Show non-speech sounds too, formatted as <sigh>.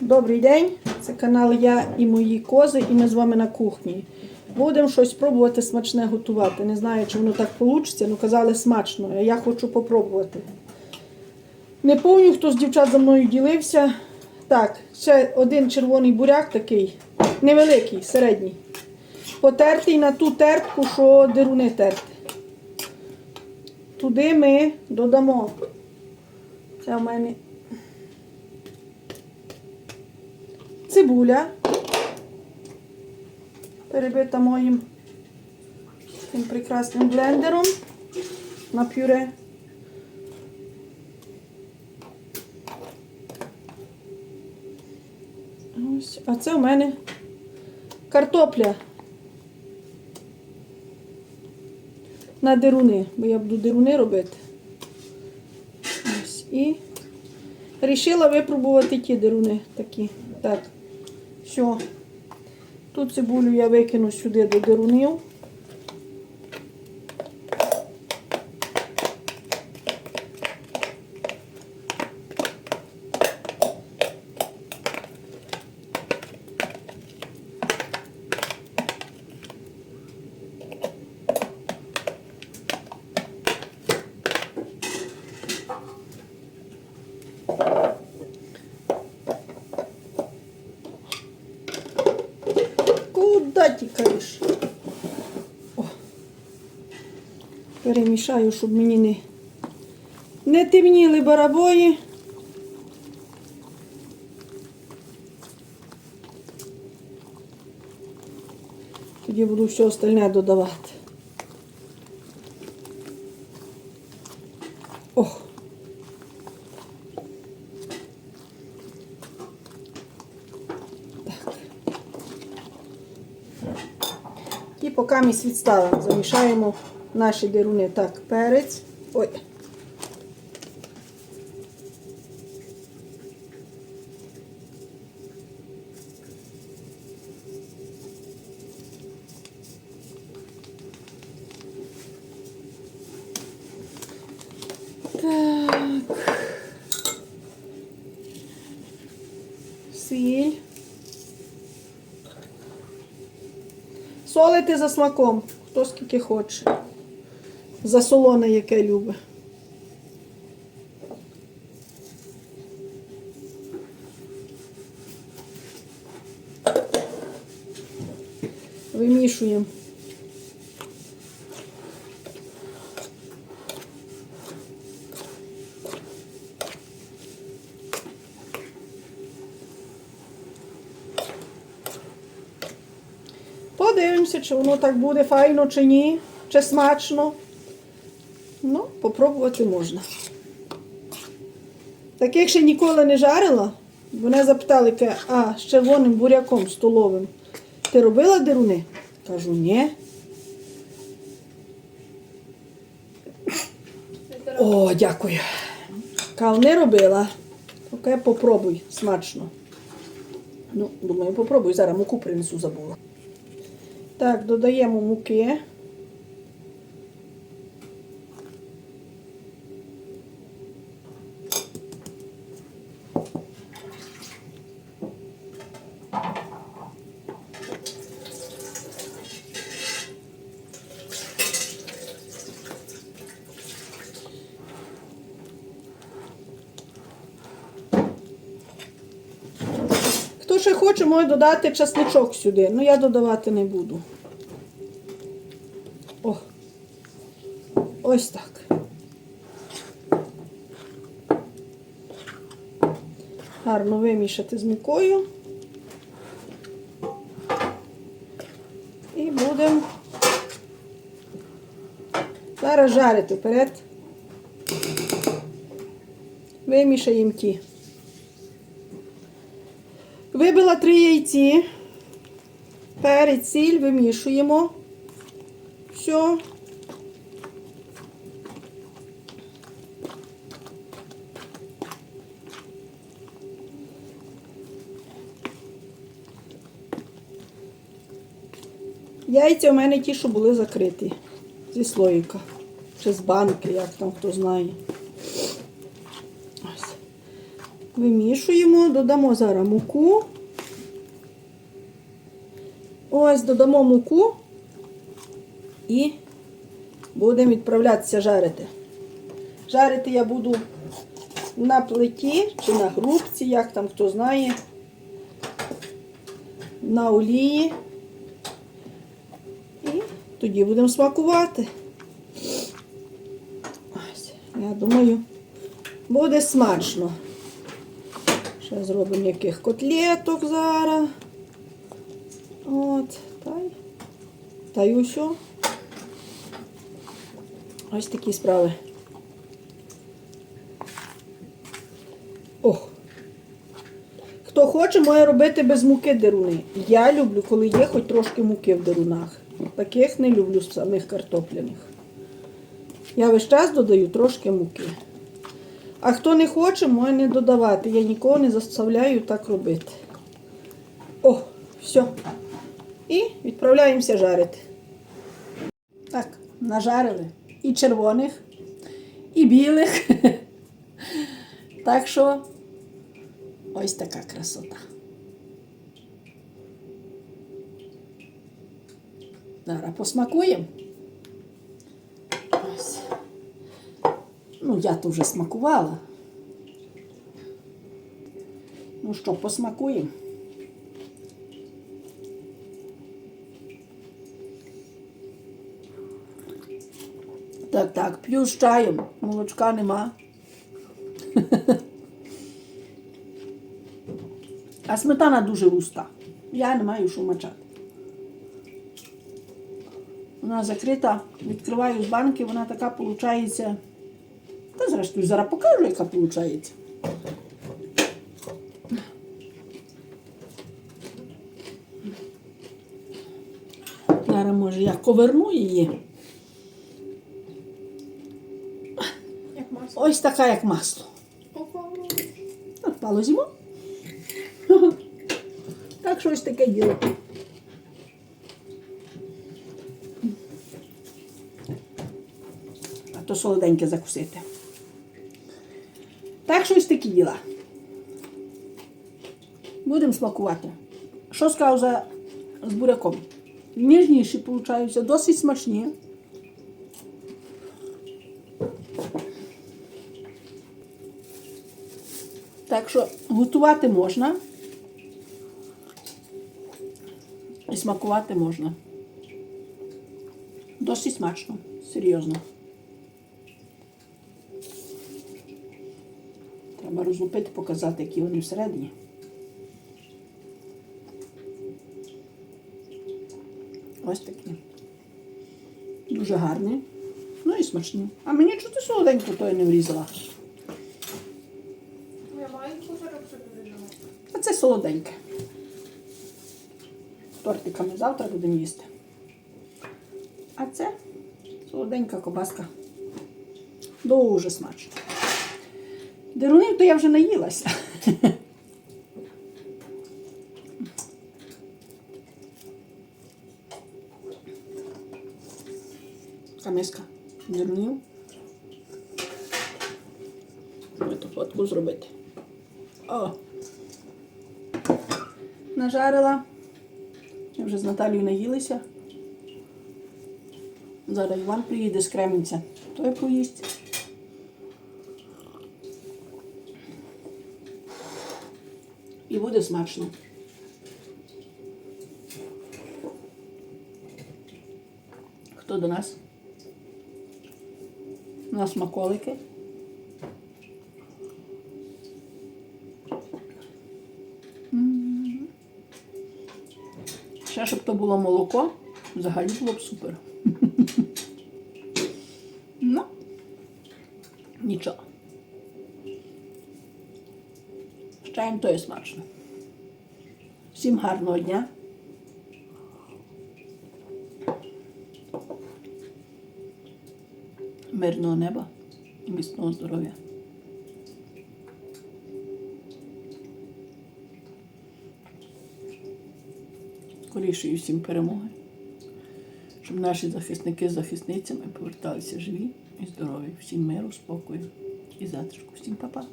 Добрий день! Це канал Я і мої кози, і ми з вами на кухні. Будемо щось пробувати смачне готувати. Не знаю, чи воно так вийде, але казали смачно, я хочу попробувати. Не пам'ятаю, хто з дівчат за мною ділився. Так, ще один червоний буряк такий, невеликий, середній. Потертий на ту тертку, що деруни терти. Туди ми додамо. Це в мене цибуля. Перебита моїм тим прекрасним блендером на пюре. Ось, а це у мене картопля на деруни, бо я буду деруни робити. Ось, і Рішила випробувати ті деруни такі. Так, все. Ту цибулю я викину сюди до дерунів. Куда тікаєш? О. Перемішаю, щоб мені не, не темніли барабої. Тоді буду все остальне додавати. Ох. Поки ми відставимо, замішаємо наші деруни. Так, перець. Ой. Так. Сіль. Солити за смаком, хто скільки хоче. За солоне, яке любить. Вимішуємо. Чи воно так буде файно, чи ні, чи смачно. Ну, попробувати можна. Таких ще ніколи не жарила. Мене запитали, а з червоним буряком столовим. Ти робила деруни? Кажу, ні. О, дякую. Кав не робила. Поки попробуй, смачно. Ну, думаю, попробуй. Зараз муку принесу забула. Так, додаємо муки. Хто ще хоче, може додати часничок сюди. Ну я додавати не буду. О. Ось так. Гарно вимішати з мукою. І будемо зараз жарити вперед. Вимішаємо ті. Вибила три яйці, перець, сіль, вимішуємо. Все. Яйця у мене ті, що були закриті зі слоїка. Чи з банки, як там хто знає. Ось. Вимішуємо, додамо зараз муку. Ось додамо муку і будемо відправлятися жарити. Жарити я буду на плиті чи на грубці, як там хто знає, на олії. І тоді будемо смакувати. Ось, я думаю, буде смачно. Ще зробимо яких котлеток зараз. От, та й, та й усьо. Ось такі справи. Ох. Хто хоче, має робити без муки деруни. Я люблю, коли є хоч трошки муки в дерунах. Таких не люблю самих картопляних. Я весь час додаю трошки муки. А хто не хоче, може не додавати. Я нікого не заставляю так робити. О, все. І відправляємося жарити. Так, нажарили і червоних, і білих. <laughs> Так що ось така красота. Зараз посмакуємо. Ось. Ну, я то вже смакувала. Ну що, посмакуємо. Так, так, п'ю з чаєм, молочка нема. А сметана дуже густа. Я не маю що мачати. Вона закрита, відкриваю з банки, вона така виходить. Та зрештою зараз покажу, яка виходить. Зараз може я коверну її. Як масло. Ось така, як масло. Опа. Впало зиму. Так що ось таке діло. А то солоденьке закусити. Діла. Будемо смакувати. Що сказав за з буряком? Ніжніші, получаються, досить смачні. Так що готувати можна. І смакувати можна. Досить смачно, серйозно. Розлупити, показати, які вони всередині. Ось такі. Дуже гарні. Ну і смачні. А мені чути солоденько, то я не врізала. Я маленьку зараз собі. А це солоденьке. Тортиками завтра будемо їсти. А це солоденька кобаска. Дуже смачно. Дерунів то я вже наїлася. Миска дерунів. Треба фотку зробити. О! Нажарила. Ми вже з Наталією наїлися. Зараз Іван приїде з Кременця. Той поїсть. І буде смачно. Хто до нас? У нас смаколики. Ще щоб то було молоко, взагалі було б супер. <laughs> Ну, нічого. З чаєм то є смачно. Всім гарного дня. Мирного неба і міцного здоров'я. скорішої всім перемоги, щоб наші захисники з захисницями поверталися живі і здорові. Всім миру, спокою і затишку. Всім па-па.